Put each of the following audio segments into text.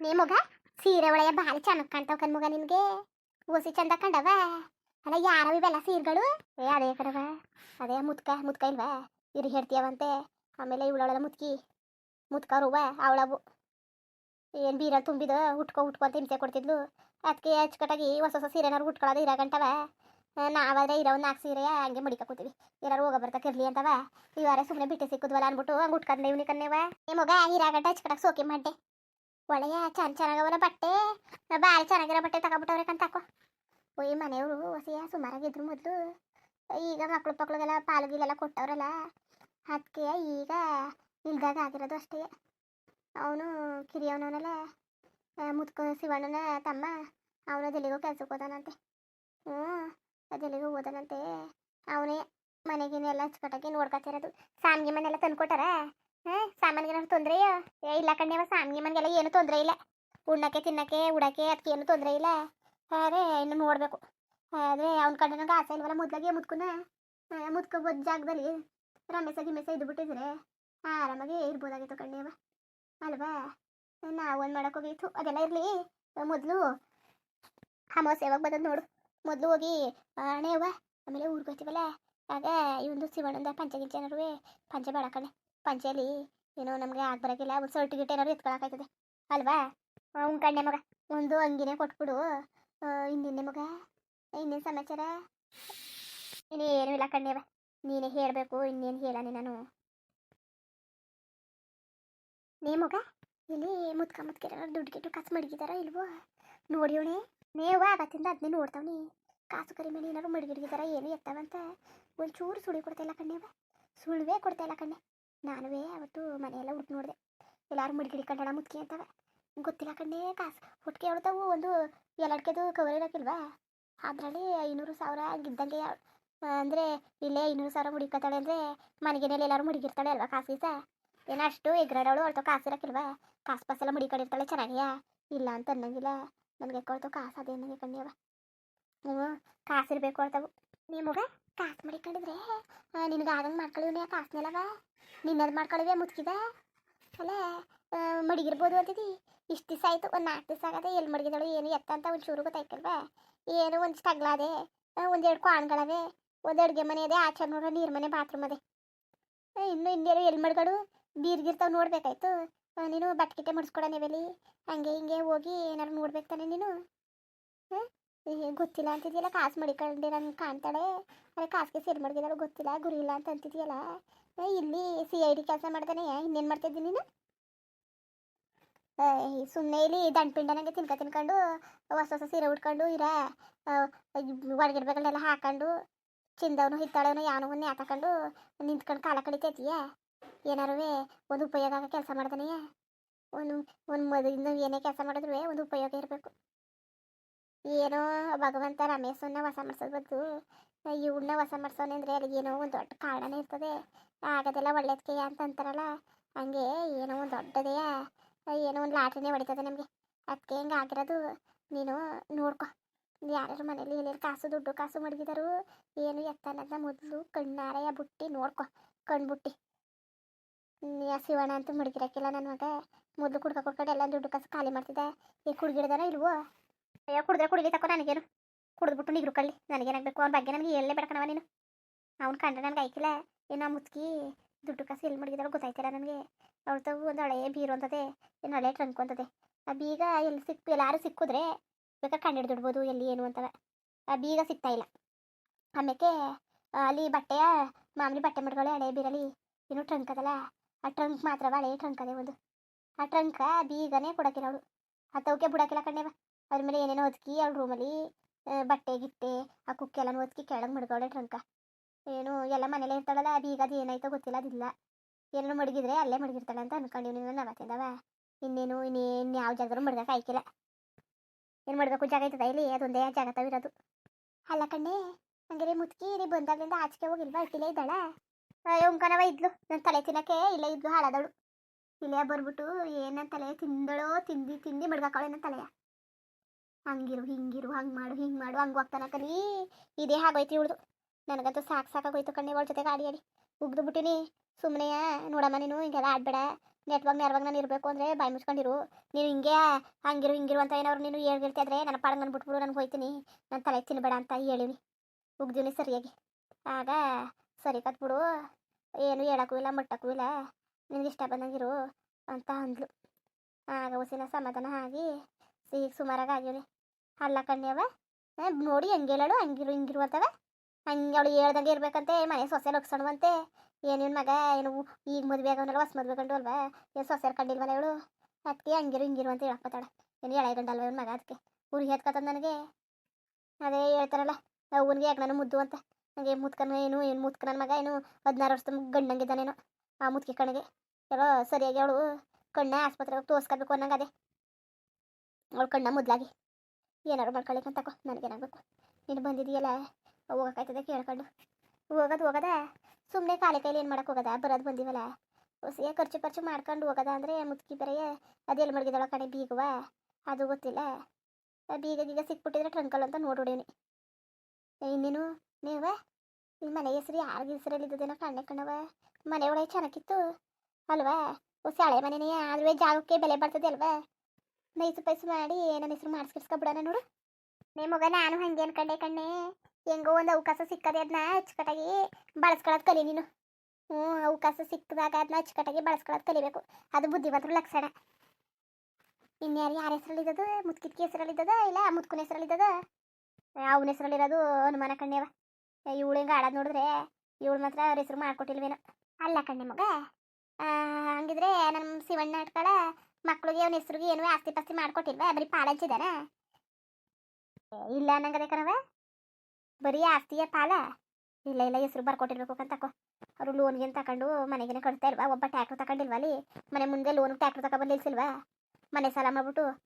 ನೀ ಮಗ, ಸೀರೆ ಒಳಗೆ ಭಾರಿ ಚೆನ್ನಾಗಿ ಕಾಣ್ತಾವ ಕಣ್ ಮಗ ಓಸಿ ಚಂದ ಕಂಡವ? ಅಲ್ಲ ಯಾರವ ಇವೆಲ್ಲ ಸೀರೆಗಳು? ಏ, ಅದೇ ಕಣವ ಅದೇ ಮುತ್ಕ ಮುತ್ಕ ಇಲ್ವಾ? ಇರು ಹೇಳ್ತೀಯವಂತೆ. ಆಮೇಲೆ ಇವಳೊಳ ಮುತ್ಕಿ ಮುತ್ಕರುವ ಅವಳವು. ಏನ್ ಬೀರಲ್ಲಿ ತುಂಬಿದ, ಉಟ್ಕೊ ಉಟ್ಕೊ ಅಂತ ಹಿಂಸೆ ಕೊಡ್ತಿದ್ಲು. ಅದಕ್ಕೆ ಅಚ್ಚುಕಟ್ಟಾಗಿ ಹೊಸ ಹೊಸ ಸೀರೆನಾರು ಉಟ್ಕೊಳ್ಳೋದು ಇರಾಗಂಟವ ನಾವಾದ್ರೆ ಇರೋ ನಾಲ್ಕು ಸೀರೆ ಹಂಗೆ ಮಡಿಕ ಕೂತೀವಿ. ಹೋಗ ಬರ್ತಾ ಇರ್ಲಿ ಅಂತವ. ಇವರೇ ಸುಮ್ಮನೆ ಬಿಟ್ಟು ಸಿಕ್ಕುದ್ವಲ್ಲ ಅನ್ಬಿಟ್ಟು ಹಂಗೆ ಉಟ್ಕೊಂಡೆ ಇವ್ನಿ ಕನ್ನೇವ ಏ, ಮಗ ಇರಾಗಂಟ ಅಚ್ಚುಕಟ್ಟಾಗಿ ಸೋಕೆ ಮಾಡ್ದೆ. ಒಳ್ಳೆಯ ಚೆನ್ನ ಚೆನ್ನಾಗವನ ಬಟ್ಟೆ ಭಾರಿ ಚೆನ್ನಾಗಿರೋ ಬಟ್ಟೆ ತಗೊಬಿಟ್ಟವ್ರೆ ಕಂತಾಕೋ ಓಯ್, ಮನೆಯವರು ಹೊಸಿಯ ಸುಮಾರಾಗಿದ್ರು ಮೊದಲು. ಈಗ ಮಕ್ಕಳು ಪಕ್ಕಳಿಗೆಲ್ಲ ಪಾಲುಗಿಲೆಲ್ಲ ಕೊಟ್ಟವರಲ್ಲ ಅದಕ್ಕೆ ಈಗ ಇಲ್ದಾಗ ಆಗಿರೋದು ಅಷ್ಟೇ. ಅವನು ಕಿರಿಯವನವನಲ್ಲ ಮುತ್ಕೊ ಶಿವಣ್ಣನ ತಮ್ಮ, ಅವನು ದೆಲ್ಲಿಗೋ ಕೆಲ್ಸಕ್ಕೆ ಹೋದಾನಂತೆ. ಹ್ಞೂ ಅದೆಲ್ಲಿಗೋ ಹೋದಾನಂತೆ. ಅವನೇ ಮನೆಗಿನೆಲ್ಲ ಅಚ್ಚುಕಟ್ಟಾಗಿ ನೋಡ್ಕೊತಿರೋದು. ಸಾಮ್ಗಿ ಮನೆಲ್ಲ ತಂದ್ಕೊಟ್ಟಾರ? ಹಾಂ ಸಾಮಾನ್ಗೇನಾದ್ರು ತೊಂದರೆಯೋ ಏ, ಇಲ್ಲ ಕಣ್ಣೇವ ಸಾಮಾನ್ಯ ಮನೆಗೆಲ್ಲ ಏನು ತೊಂದರೆ ಇಲ್ಲ. ಉಣ್ಣಕ್ಕೆ, ತಿನ್ನಕ್ಕೆ, ಉಡಕ್ಕೆ, ಅದಕ್ಕೆ ಏನು ತೊಂದರೆ ಇಲ್ಲ. ಅದೇ ಇನ್ನು ನೋಡಬೇಕು. ಆದರೆ ಅವ್ನ ಕಂಡು ನಂಗೆ ಆಸೆ ಇಲ್ವಲ್ಲ, ಮೊದ್ಲಾಗೆ ಮುತ್ಕುನ ಮುದ್ಕೋಬೋದು ಜಾಗದಲ್ಲಿ ರಮೇಶ, ಗಿಮೇಶ ಇದು ಬಿಟ್ಟಿದ್ರೆ ಆರಾಮಾಗಿ ಇರ್ಬೋದಾಗಿತ್ತು ಕಣ್ಣೇವ ಅಲ್ವಾ? ನಾವು ಒಂದು ಮಾಡೋಕ್ಕೋಗಿತ್ತು ಅದೆಲ್ಲ ಇರಲಿ. ಮೊದಲು ಅಮಾವಾಸ್ಯ ಯಾವಾಗ ಬಂದದ್ದು ನೋಡು. ಮೊದಲು ಹೋಗಿ ಅವ ಆಮೇಲೆ ಊರಿಗೆ ಹೋಗ್ತೀವಲ್ಲ ಆಗ ಇವಂದು ಶಿವಣ್ಣಂದ ಪಂಚ ಗಿಂಚ ಪಂಚ ಪಂಚೆ ಬೇಡ ಪಂಚೆಯಲ್ಲಿ ಏನೋ ನಮಗೆ ಆಗ ಬರೋಕ್ಕಿಲ್ಲ ಒಂದು ಗಿಟ್ ಏನಾದ್ರು ಎತ್ಕೊಳಕಾಯ್ತದೆ. ಅಲ್ವಾ? ಅವ್ನ ಕಣ್ಣೆ ಮಗ, ಒಂದು ಅಂಗಿನೇ ಕೊಟ್ಬಿಡು. ಇನ್ನೇನೆ ಮಗ, ಇನ್ನೇನು ಸಮಾಚಾರ? ಇನ್ನೇನು ಇಲ್ಲ ಕಣ್ಣೇವ ನೀನೇ ಹೇಳಬೇಕು, ಇನ್ನೇನು ಹೇಳಾನೆ ನಾನು ನೀ ಮಗ ಇಲ್ಲಿ ಮುತ್ಕ ಮುತ್ಕೆರ ದುಡ್ಡು ಗಿಟ್ಟು ಕಾಸು ಮಡಗಿದಾರ ಇಲ್ವೋ? ನೋಡಿವಣೆ ನೇವ ಆಗತ್ತಿಂದ ಅದನ್ನೇ ನೋಡ್ತಾವ್ನಿ. ಕಾಸು ಕರಿ ಮೇಲೆ ಏನಾರು ಮಡಗಿಡ್ಗಿದಾರ ಏನು ಎತ್ತಾವಂತ ಒಂಚೂರು ಸುಳಿ ಕೊಡ್ತಾ ಇಲ್ಲ ಕಣ್ಣೇವ ಸುಳಿವೇ ಕೊಡ್ತಾ ಕಣ್ಣೆ. ನಾನುವೇ ಅವತ್ತು ಮನೆಯೆಲ್ಲ ಹುಡುಕಿ ನೋಡಿದೆ. ಎಲ್ಲಾರು ಕಂಡಣ ಮುತ್ಕಿ ಅಂತವೆ. ಗೊತ್ತಿಲ್ಲ ಕಣ್ಣೆ ಕಾಸು. ಹುಟ್ಕೆ ಹೇಳ್ತಾವು ಒಂದು ಎಲ್ಲಡ್ಕೆದು ಕವರ್ ಇರೋಕ್ಕಿಲ್ವಾ ಅದರಲ್ಲಿ ಐನೂರು ಸಾವಿರ ಗಿದ್ದಂಗೆ ಅಂದರೆ ಇಲ್ಲೇ ಐನೂರು ಸಾವಿರ ಮುಡಿಕತ್ತಾಳೆ ಅಂದರೆ ಮನೆಗೇನೆಲ್ಲ ಎಲ್ಲರೂ ಮುಡಿಗಿರ್ತಾಳೆ ಅಲ್ವಾ ಕಾಸು ಗೀಸ ಏನೋ ಅಷ್ಟು ಎಗ್ರಾಡವಳು ಅವಳ್తో ಕಾಸು ಇರೋಕ್ಕಿಲ್ವಾ? ಕಾಸು ಪಾಸೆಲ್ಲ ಮುಡಿಕೊಂಡಿರ್ತಾಳೆ ಚೆನ್ನಾಗಿಯಾ? ಇಲ್ಲ ಅಂತ ಅನ್ನಂಗಿಲ್ಲ. ನನಗೆ ಕೊಳ್ತು ಕಾಸು ಅದೇ ನನಗೆ ಕಣ್ಣಿಯವ ಹ್ಞೂ ಕಾಸು ಇರಬೇಕು ಅಳ್ತಾವು ನಿಮಗ? ಕಾಸು ಮಡಿಕೊಂಡಿದ್ರೆ ನಿನಗೆ ಆಗಂಗೆ ಮಾಡ್ಕೊಳ್ಳಿವ್ನೇ ಕಾಸನ್ನೆಲ್ಲವ ನಿನ್ನದು ಮಾಡ್ಕೊಳ್ಳಿವೆ ಮುಚ್ಕಿದ ಅಲ್ಲ ಮಡಿಗಿರ್ಬೋದು ಅಂತಿದ್ದಿ ಇಷ್ಟು ದಿವಸ ಆಯಿತು, ಒಂದು ನಾಲ್ಕು ದಿವಸ ಆಗದೆ ಎಲ್ಲಿ ಮಡಗಿದಳು, ಏನು ಎತ್ತ ಅಂತ ಒಂದು ಚೂರು ಗೊತ್ತಾಯ್ತಲ್ವಾ? ಏನು ಒಂದು ಸ್ಟಗ್ಲಾದೆ ಒಂದೆರಡು ಕ್ವಾಣ್ಗಳವೆ, ಒಂದು ಅಡುಗೆ ಮನೆ ಅದೇ ಆಚೆ ನೋಡೋ ನೀರು ಮನೆ, ಬಾತ್ರೂಮ್ ಅದೇ. ಇನ್ನು ಇನ್ನೇನು ಎಲ್ಲಿ ಮಡ್ಗಳು ಬೀರ್ಗಿರ್ತಾವ ನೋಡ್ಬೇಕಾಯ್ತು. ನೀನು ಬಟ್ಕಿಟ್ಟೆ ಮುಡ್ಸ್ಕೊಡ ನೀವೆಲ್ಲಿ? ಹಂಗೆ ಹಿಂಗೆ ಹೋಗಿ ಏನಾರು ನೋಡ್ಬೇಕು ತಾನೆ ನೀನು. ಹಾಂ ಗೊತ್ತಿಲ್ಲ ಅಂತಿದ್ಯಲ್ಲ, ಕಾಸು ಮಡಿಕೊಂಡೆ ನನ್ಗೆ ಕಾಣ್ತಾಳೆ. ಅರೆ, ಕಾಸಿಗೆ ಸೇರಿ ಮಡಗಿದಾಳು ಗೊತ್ತಿಲ್ಲ ಗುರಿ ಇಲ್ಲ ಅಂತ ಅಂತಿದ್ಯಲ್ಲ. ಇಲ್ಲಿ ಸಿ ಐ ಡಿ ಕೆಲಸ ಮಾಡ್ತಾನೆ ಇನ್ನೇನು ಮಾಡ್ತಿದ್ದೀನಿ ನೀನು? ಸುಮ್ಮನೆ ಇಲ್ಲಿ ದಂಡ್ಪಿಂಡ ನಂಗೆ ತಿನ್ಕ ತಿನ್ಕೊಂಡು, ಹೊಸ ಹೊಸ ಸೀರೆ ಉಟ್ಕೊಂಡು, ಇರ ಒಳಗಿಡ್ಬೇಕಲ್ಲೆಲ್ಲ ಹಾಕೊಂಡು, ಚಿಂದವನು, ಹಿತ್ತಾಳವನು, ಯಾವನೋ ಒಂದು ಹಾಕೊಂಡು, ನಿಂತ್ಕೊಂಡು ಕಾಲ ಕಡಿತೈತಿಯ ಏನಾರು ಒಂದು ಉಪಯೋಗ ಕೆಲಸ ಮಾಡ್ತಾನೆಯ ಒಂದು ಒಂದು ಮದುವೆ ಏನೇ ಕೆಲಸ ಮಾಡಿದ್ರು ಒಂದು ಉಪಯೋಗ ಇರಬೇಕು. ಏನೋ ಭಗವಂತ ರಮೇಶನ್ನ ವಾಸ ಮಾಡ್ಸೋದು ಬದ್ದು ಇವಳನ್ನ ವಾಸ ಮಾಡ್ಸೋನೆ ಅಂದರೆ ಅಲ್ಲಿ ಏನೋ ಒಂದು ದೊಡ್ಡ ಕಾರಣನೇ ಇರ್ತದೆ. ಆಗೋದೆಲ್ಲ ಒಳ್ಳೇದಕ್ಕೆ ಅಂತ ಅಂತಾರಲ್ಲ, ಹಂಗೆ ಏನೋ ಒಂದು ದೊಡ್ಡದೆಯ ಏನೋ ಒಂದು ಲಾಟ್ರಿನೇ ಹೊಡಿತದೆ ನಮಗೆ. ಅದಕ್ಕೆ ಹಿಂಗೆ ಆಗಿರೋದು, ನೀನು ನೋಡ್ಕೊ. ಯಾರ್ಯಾರು ಮನೇಲಿ ಏನೇನು ಕಾಸು, ದುಡ್ಡು ಕಾಸು ಮಡಗಿದಾರು, ಏನು ಎತ್ತನದ ಮೊದಲು ಕಣ್ಣಾರೆಯ ಬುಟ್ಟಿ ನೋಡ್ಕೊ, ಕಣ್ಬುಟ್ಟಿ. ಶಿವಣ್ಣ ಅಂತೂ ಮಡಗಿರಕ್ಕಿಲ್ಲ ನನ್ನ ಮಗ. ಮೊದಲು ಕುಡ್ಕ ಕುಡ್ಕೊಂಡು ಎಲ್ಲ ದುಡ್ಡು ಕಾಸು ಖಾಲಿ ಮಾಡ್ತಿದ್ದೆ. ಈಗ ಕುಡ್ಗಿಡ್ದಾರ ಇಲ್ವೋ? ಅಯ್ಯೋ, ಕುಡಿದ್ರೆ ಕುಡಿಲಿ ತಕೋ ನನಗೇನು. ಕುಡಿದ್ಬಿಟ್ಟು ಕಲ್ಲಿ ಕಳ್ಳಿ. ನನಗೇನಾಗಬೇಕು? ಅವ್ನ ಬಗ್ಗೆ ನನಗೆ ಎಲ್ಲೇ ಬೇಡಕಣವ ನೀನು. ಅವ್ನು ಕಂಡ್ರೆ ನನಗೆ ಐಕಿಲ್ಲ ಏನೋ ಮುತ್ಕಿ ದುಡ್ಡು ಕಾಸು ಎಲ್ಲಿ ಮಡಗಿದಾರೋ ಗೊತ್ತಾಯ್ತಿಲ್ಲ ನನಗೆ. ಅವ್ಳ ತಗು ಒಂದು ಹಳೆ ಬೀರು ಅಂತದೆ ಏನು ಹಳೆ ಟ್ರಂಕ್ ಅಂತದೆ ಆ ಬೀಗ ಎಲ್ಲಿ ಸಿಕ್, ಎಲ್ಲಾರು ಸಿಕ್ಕಿದ್ರೆ ಬೇಕಾದ್ರೆ ಕಂಡು ಹಿಡಿದಿಡ್ಬೋದು ಎಲ್ಲಿ ಏನು ಅಂತವೆ. ಆ ಬೀಗ ಸಿಗ್ತಾ ಇಲ್ಲ. ಆಮೇಲೆ ಅಲ್ಲಿ ಬಟ್ಟೆಯ, ಮಾಮೂಲಿ ಬಟ್ಟೆ ಮಡ್ಗಳು ಹಳೆ ಬೀರಲ್ಲಿ ಏನು ಟ್ರಂಕ್ ಅದಲ್ಲ. ಆ ಟ್ರಂಕ್ ಮಾತ್ರವ ಹಳೆ ಟ್ರಂಕ್ ಅದೇ ಒಂದು. ಆ ಟ್ರಂಕ ಬೀಗನೇ ಕೊಡಕ್ಕಿಲ್ಲ ಅವಳು. ಹತ್ತವಕ್ಕೆ ಬಿಡಕ್ಕಿಲ್ಲ ಕಣ್ಣೇವ. ಅದ್ರ ಮೇಲೆ ಏನೇನೋ ಒದಕಿ ಅವಳ ರೂಮಲ್ಲಿ ಬಟ್ಟೆ ಗಿಟ್ಟೆ ಆ ಕುಕ್ಕೆ ಕುಕ್ಕೆಲ್ಲನೂ ಒದ್ಕಿ ಕೆಳಗೆ ಮಡ್ಗವಳೆ ಟ್ರಂಕ. ಏನು, ಎಲ್ಲ ಮನೇಲೆ ಇರ್ತಾಳಲ್ಲ ಬೀಗ ಅದು ಏನಾಯ್ತೋ ಗೊತ್ತಿಲ್ಲ, ಅದಿಲ್ಲ. ಏನೇನೋ ಮಡಗಿದ್ರೆ ಅಲ್ಲೇ ಮಡಗಿರ್ತಾಳೆ ಅಂತ ಅನ್ಕೊಂಡಿವಿ ನಿನ್ನ ನವತ್ತಿಂದವ ಇನ್ನೇನು ಇನ್ನೇನು ಯಾವ ಜಾಗದಲ್ಲೂ ಮಡ್ಗಕ್ಕೆ ಆಯ್ಕಿಲ್ಲ. ಏನು ಮಾಡಬೇಕು, ಜಾಗ ಐತದ ಇಲ್ಲಿ? ಅದೊಂದೇ ಜಾಗ ತಾವಿರೋದು ಅಲ್ಲ ಕಣ್ಣೆ, ಹಂಗಾರೆ ಮುತ್ಕಿ ನೀ ಬಂದಾಗ್ಲಿಂದ ಆಚೆಗೆ ಹೋಗಿಲ್ವಾ? ಇಟ್ಟಿಲೇ ಇದ್ದಾಳ? ಉಂಕನವ ಇದ್ಲು. ನನ್ನ ತಲೆ ತಿನ್ನಕ್ಕೆ ಇಲ್ಲೇ ಇದ್ಲು ಹಾಳಾದವಳು ಇಲ್ಲೇ ಬರ್ಬಿಟ್ಟು ಏನ ತಲೆ ತಿಂದಳೋ, ತಿಂದು ತಿಂದು ಮಡ್ಗಾಕವಳೆ ನನ್ನ ತಲೆಯ. ಹಂಗಿರು, ಹಿಂಗಿರು, ಹಂಗೆ ಮಾಡು, ಹಿಂಗೆ ಮಾಡು, ಹಂಗೆ ಹೋಗ್ತಾನ ಕಲಿ ಇದೇ ಹಾಗೋಯ್ತು ಇವಳ್ದು. ನನಗಂತೂ ಸಾಕು ಸಾಕಾಗೋಯ್ತು ಕಣ್ಣಿ, ಅವಳ ಜೊತೆಗೆ ಗಾಡಿ ಆಡಿ. ಉಗ್ದು ಬಿಟ್ಟಿನಿ. ಸುಮ್ಮನೆ ನೋಡಮ್ಮ ನೀನು, ಹಿಂಗೆಲ್ಲ ಆಡ್ಬೇಡ. ನೆಟ್ವಾಗ, ನೆರವಾಗ ನಾನು ಇರಬೇಕು ಅಂದರೆ ಬಾಯಿ ಮುಚ್ಕೊಂಡಿರು. ನೀನು ಹಿಂಗೆ ಹಂಗಿರು, ಹಿಂಗಿರು ಅಂತ ಏನಾದ್ರು ನೀನು ಹೇಳ್ಗಿರ್ತಿ ಆದರೆ ನನ್ನ ಪಾಡಂಗೆ ನಾನು ಬಿಟ್ಬಿಡು, ನನಗೆ ಹೋಯ್ತೀನಿ. ನನ್ನ ತಲೆ ತಿನ್ನಬೇಡ ಅಂತ ಹೇಳಿವಿ ಉಗ್ದೀನಿ ಸರಿಯಾಗಿ. ಆಗ ಸರಿ ಕತ್ಬಿಡು ಏನು ಹೇಳಕ್ಕೂ ಇಲ್ಲ, ಮುಟ್ಟಕ್ಕೂ ಇಲ್ಲ. ನಿನಗೆ ಇಷ್ಟ ಬಂದಂಗಿರು ಅಂತ ಅಂದ್ಲು. ಆಗ ಉಸಿನ ಸಮಾಧಾನ ಆಗಿ ಈಗ ಸುಮಾರಾಗ ಆಗ್ಯವನಿ ಅಲ್ಲ ಕಣ್ಯವ ನೋಡಿ ಹಂಗೆ ಹೇಳು ಹಂಗಿರು, ಹಿಂಗಿರು ಅಂತವ. ಹಂಗೆ ಅವಳು ಹೇಳ್ದಂಗೆ ಇರ್ಬೇಕಂತೆ, ಮನೆ ಸೊಸೆ ಲಕ್ಸಣವಂತೆ ಏನೇನು ಮಗ, ಏನು ಈಗ ಮದುವೆ ಆಗವನಲ್ಲ, ಹೊಸ ಮದುವೆ ಕಂಡು ಅಲ್ವಾ ಏನು ಸೊಸೆರ್ ಕಂಡಿಲ್ವಲ್ಲ ಇವಳು? ಅದಕ್ಕೆ ಹಂಗಿರು, ಹಿಂಗಿರು ಅಂತ ಹೇಳಕ್ಬತ್ತಾಳ ಏನು ಎಳೆ ಗಂಡಲ್ವ ಇವ್ನ ಮಗ ಅದಕ್ಕೆ ಊರಿಗೆ ಎತ್ಕತ್ತದ ನನಗೆ. ಅದೇ ಹೇಳ್ತಾರಲ್ಲ ಅವನಿಗೆ ಯಾಕೆ ನಾನು ಮುದ್ದು ಅಂತ. ನನಗೆ ಮುತ್ಕನ ಏನು ಏನು ಮುತ್ಕ ಮಗ ಏನು? ಹದಿನಾರು ವರ್ಷದ ಗಂಡಂಗಿದ್ದಾನೇನೋ ಆ ಮುತ್ಕಿ ಕಣ್ಣಿಗೆ ಎಲ್ಲೋ ಸರಿಯಾಗಿ ಅವಳು ಕಣ್ಣೆ ಆಸ್ಪತ್ರೆಗೆ ತೋರಿಸ್ಕೋಬೇಕು ಅನ್ನಂಗೆ ಅದೇ. ಅವಳು ಮೊದ್ಲಾಗಿ. ಏನಾರು ಮಾಡ್ಕೊಳ್ಳಿಕ್ಕೆ ತಕೋ, ನನಗೇನಾಗಬೇಕು. ನೀನು ಬಂದಿದೆಯಲ್ಲ ಹೋಗೋಕಾಯ್ತದ ಕೇಳ್ಕೊಂಡು. ಹೋಗೋದು ಹೋಗದ ಸುಮ್ಮನೆ ಕಾಲ ಕೈಲಿ ಏನು ಮಾಡಕ್ಕೆ ಹೋಗದ, ಬರೋದು ಬಂದಿವಲ್ಲ. ಹೊಸಿಗೆ ಖರ್ಚು ಖರ್ಚು ಮಾಡ್ಕೊಂಡು ಹೋಗದ ಅಂದರೆ ಮುದುಕಿ ಬರೆಯ ಅದೆಲ್ಲಿ ಮಡಗಿದಳ ಕಡೆ ಬೀಗುವ, ಅದು ಗೊತ್ತಿಲ್ಲ. ಬೀಗ ಬೀಗ ಸಿಕ್ಬಿಟ್ಟಿದ್ರೆ ಟ್ರಂಕಲ್ ಅಂತ ನೋಡ್ಬಿಡೀನಿ ಇನ್ನೇನು? ನೀವ? ಈ ಮನೆ ಹೆಸರು ಯಾರಿಗೆ ಹೆಸರಲ್ಲಿದ್ದೇನೋ ಕಣ್ಣೆ ಕಣ್ಣವ ಮನೆ ಒಳಗೆ ಚೆನ್ನಾಗಿತ್ತು ಅಲ್ವಾ? ಹೊಸ ಹಳೆ ಮನೆನೇ ಆದ್ರೂ ಜಾಗಕ್ಕೆ ಬೆಲೆ ಬರ್ತದೆ ಅಲ್ವಾ? ನೈಸು ಪೈಸು ಮಾಡಿ ನನ್ನ ಹೆಸರು ಮಾಡಿಸ್ಕಿಡ್ಸ್ಕೊಬಿಡೋಣ ನೋಡು. ನೇ ಮಗ, ನಾನು ಹಂಗೆ ಅನ್ಕಂಡೆ ಕಣ್ಣೆ. ಹೆಂಗೋ ಒಂದು ಅವಕಾಶ ಸಿಕ್ಕದೆ ಅದನ್ನ ಅಚ್ಚುಕಟ್ಟಾಗಿ ಬಳಸ್ಕೊಳ್ಳೋದು ಕಲಿ ನೀನು. ಹ್ಞೂ, ಅವಕಾಶ ಸಿಕ್ಕಿದಾಗ ಅದನ್ನ ಅಚ್ಚುಕಟ್ಟಾಗಿ ಬಳಸ್ಕೊಳ್ಳೋದು ಕಲಿಬೇಕು. ಅದು ಬುದ್ಧಿವಂತರ ಲಕ್ಷಣ. ಇನ್ಯಾರು, ಯಾರ ಹೆಸರಲ್ಲಿದ್ದದು? ಮುತ್ಕಿತ್ಕಿ ಹೆಸರಲ್ಲಿದ್ದದ ಇಲ್ಲ ಮುತ್ಕುನ ಹೆಸರಲ್ಲಿದ್ದದ? ಅವನ ಹೆಸರಲ್ಲಿರೋದು ಅನುಮಾನ ಕಣ್ಣೆವ. ಇವಳು ಹಿಂಗೆ ಆಡೋದು ನೋಡಿದ್ರೆ ಇವಳು ಮಾತ್ರ ಅವ್ರ ಹೆಸರು ಮಾಡ್ಕೊಟ್ಟಿಲ್ವೇನೋ. ಅಲ್ಲ ಕಣ್ಣೆ ಮಗ ಹಂಗಿದ್ರೆ ನಮ್ಮ ಶಿವಣ್ಣ ಇಟ್ಕೊಳ ಮಕ್ಳಿಗೆ ಅವನ ಹೆಸರಿಗೆ ಏನು ಆಸ್ತಿ ಪಾಸ್ತಿ ಮಾಡ್ಕೊಟ್ಟಿಲ್ವಾ? ಬರೀ ಪಾಲಂಚಿದಾನ ಇಲ್ಲ ಅನ್ನಂಗದೆ ಕಣವ ಬರೀ ಆಸ್ತಿಯ ಪಾಲ. ಇಲ್ಲ ಇಲ್ಲ, ಹೆಸರು ಬರ್ಕೊಟ್ಟಿರ್ಬೇಕು ಅಂತ ತಕೋ. ಅವರು ಲೋನ್ಗೆ ತಕೊಂಡು ಮನೆಗೇನೆ ಕಟ್ತಾ ಇಲ್ವಾ? ಒಬ್ಬ ಟ್ಯಾಕ್ಟ್ರ್ ತಗೊಂಡಿಲ್ವಾ ಅಲ್ಲಿ? ಮನೆ ಮುಂದೆ ಲೋನ್ ಟ್ಯಾಕ್ಟರ್ ತಗೊಬಂದು ನಿಲ್ಸಿಲ್ವಾ ಮನೆ ಸಾಲ ಮಾಡ್ಬಿಟ್ಟು.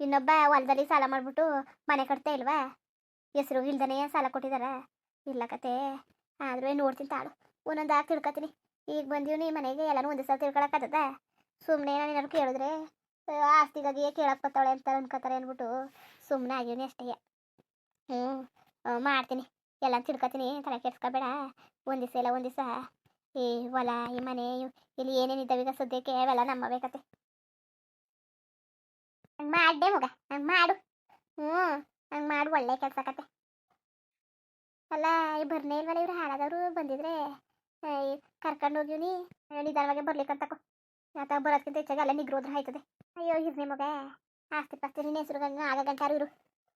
ಇನ್ನೊಬ್ಬ ಹೊಲದಲ್ಲಿ ಸಾಲ ಮಾಡ್ಬಿಟ್ಟು ಮನೆ ಕಟ್ತಾ ಇಲ್ವಾ? ಹೆಸರು ಇಲ್ದನೇ ಸಾಲ ಕೊಟ್ಟಿದಾರ. ಇಲ್ಲ ಕತೆ. ಆದ್ರೂ ನೋಡ್ತೀನಿ ತಾಳು. ಒಂದೊಂದಾಗ ತಿಳ್ಕೊತೀನಿ. ಈಗ ಬಂದೀವಿ ಮನೆಗೆ, ಎಲ್ಲನೂ ಒಂದೇ ಸಲ ಸುಮ್ಮನೆ ಏನಾರು ಕೇಳಿದ್ರೆ ಆಸ್ತಿಗಾಗಿ ಕೇಳಕ್ ಬತ್ತಾಳೆ ಅಂತ ಅನ್ಕೋತಾರೆ ಅಂದ್ಬಿಟ್ಟು ಸುಮ್ಮನೆ ಆಗೀನಿ ಅಷ್ಟೇ. ಹ್ಞೂ ಮಾಡ್ತೀನಿ. ಎಲ್ಲ ತಿಳ್ಕೊತೀನಿ, ತಲೆ ಕೆಡ್ಸ್ಕೊಬೇಡ. ಒಂದು ದಿವಸ ಇಲ್ಲ, ಒಂದು ಈ ಹೊಲ, ಈ ಮನೆ ಇಲ್ಲಿ ಏನೇನಿದ್ದಾವೆ ಈಗ ಸದ್ಯಕ್ಕೆ, ಅವೆಲ್ಲ ನಮ್ಮ ಬೇಕತ್ತೆ ಹಂಗೆ ಮಾಡ್ದೆ ಮಗ, ಹಂಗೆ ಮಾಡು. ಹ್ಞೂ ಹಂಗೆ ಮಾಡು, ಒಳ್ಳೆ ಕೆಲಸ ಕತೆ. ಅಲ್ಲ, ಈ ಬರ್ನೇ ಇಲ್ವಲ್ಲ ಇವ್ರು ಹಾಳಾದವರು ಬಂದಿದ್ರೆ ಕರ್ಕೊಂಡು ಹೋಗಿವ್ನಿ ನಿಧಾನವಾಗಿ ಬರ್ಲಿಕ್ಕಂತಕೋ ಆತ ಬರೋದ್ಕಿಂತ ಹೆಚ್ಚಾಗಿ ಅಲ್ಲೇ ನಿಗ್ರೋದ್ರೆ ಆಯ್ತದೆ. ಅಯ್ಯೋ ಇರ್ನಿ ಮಗ. ಆಸ್ತಿ ಪಾಸ್ತಿ ನಿನ್ನ ಹೆಸರು ಆಗ ಗಂಟಾರು ಇರು.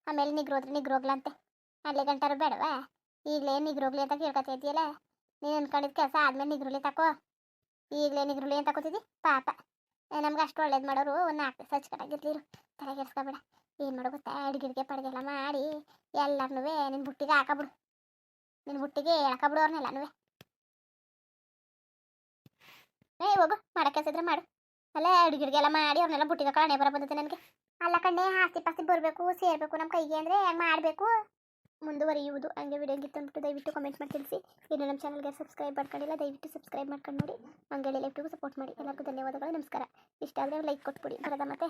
ಆಮೇಲೆ ನಿಗ್ರೋದ್ರೆ ನಿಗ್ರೋಗ್ಲಂತೆ. ಅಲ್ಲೇ ಗಂಟಾರು ಬೇಡವಾ? ಈಗಲೇ ನಿಗ್ರೋಗ್ಲಿ ಅಂತ ಕೇಳ್ಕೊತಾ ಇದೆಯಲ್ಲ ನೀನು ಅನ್ಕೊಂಡಿದ್ದ ಕೆಲಸ ಆದ್ಮೇಲೆ ನಿಗ್ರುಲಿ ತಕೋ. ಈಗಲೇ ನಿಗ್ರುಲಿ ಅಂತ ತಕೋತಿದ್ದಿ ಪಾಪ. ನಮ್ಗೆ ಅಷ್ಟು ಒಳ್ಳೇದು ಮಾಡೋರು ಒಂದು ನಾಲ್ಕು ದಿವಸ ಹಚ್ಕಟ್ಟಾಗಿರ್ಲಿರು ತಲೆ ಕೆಡ್ಸ್ಕೊಬೇಡ. ಏನು ಮಾಡೋ ಗೊತ್ತಾ? ಅಡ್ಗಿಡ್ಗೆ ಪಡ್ಗೆಲ್ಲ ಮಾಡಿ ಎಲ್ಲರನ್ನೂ ನಿನ್ನ ಬುಟ್ಟಿಗೆ ಹಾಕಬಿಡು. ನಿನ್ನ ಬುಟ್ಟಿಗೆ ಹೇಳ್ಕೊಬಿಡು ಅವ್ರನ್ನೆಲ್ಲನೂ ಏ, ಹೋಗು ಮಾಡೋ ಕೆಲಸ ಇದ್ರೆ ಮಾಡು. ಅಲ್ಲ ಅಡುಗೆಲ್ಲ ಮಾಡಿ ಅವ್ರನ್ನೆಲ್ಲ ಬುಟ್ಟಿದ ಕಣೆ ಬರ ಬಂದತೆ ನನಗೆ. ಅಲ್ಲ ಕಣ್ಣೆ, ಆಸ್ತಿ ಪಾಸ್ತಿ ಬರಬೇಕು, ಸೇರಬೇಕು ನಮ್ಮ ಕೈಗೆ ಅಂದರೆ ಮಾಡಬೇಕು. ಮುಂದುವರಿಯುವುದು. ಹಂಗೆ ವಿಡಿಯೋ ಗಿತ್ತು ಅಂದ್ಬಿಟ್ಟು ದಯವಿಟ್ಟು ಕಮೆಂಟ್ ಮಾಡಿ ತಿಳಿಸಿ. ಇನ್ನು ನಮ್ಮ ಚಾನಲ್ಗೆ ಸಬ್ಸ್ಕ್ರೈಬ್ ಮಾಡ್ಕೊಂಡಿಲ್ಲ, ದಯವಿಟ್ಟು ಸಬ್ಸ್ಕ್ರೈಬ್ ಮಾಡ್ಕೊಂಡು ನೋಡಿ. ಹಂಗೆ ಎಲ್ಲರಿಗೂ ಸಪೋರ್ಟ್ ಮಾಡಿ. ಎಲ್ಲರಿಗೂ ಧನ್ಯವಾದಗಳು, ನಮಸ್ಕಾರ. ಇಷ್ಟ ಆದರೆ ಲೈಕ್ ಕೊಟ್ಬಿಡಿ. ಬರೋದ ಮತ್ತೆ?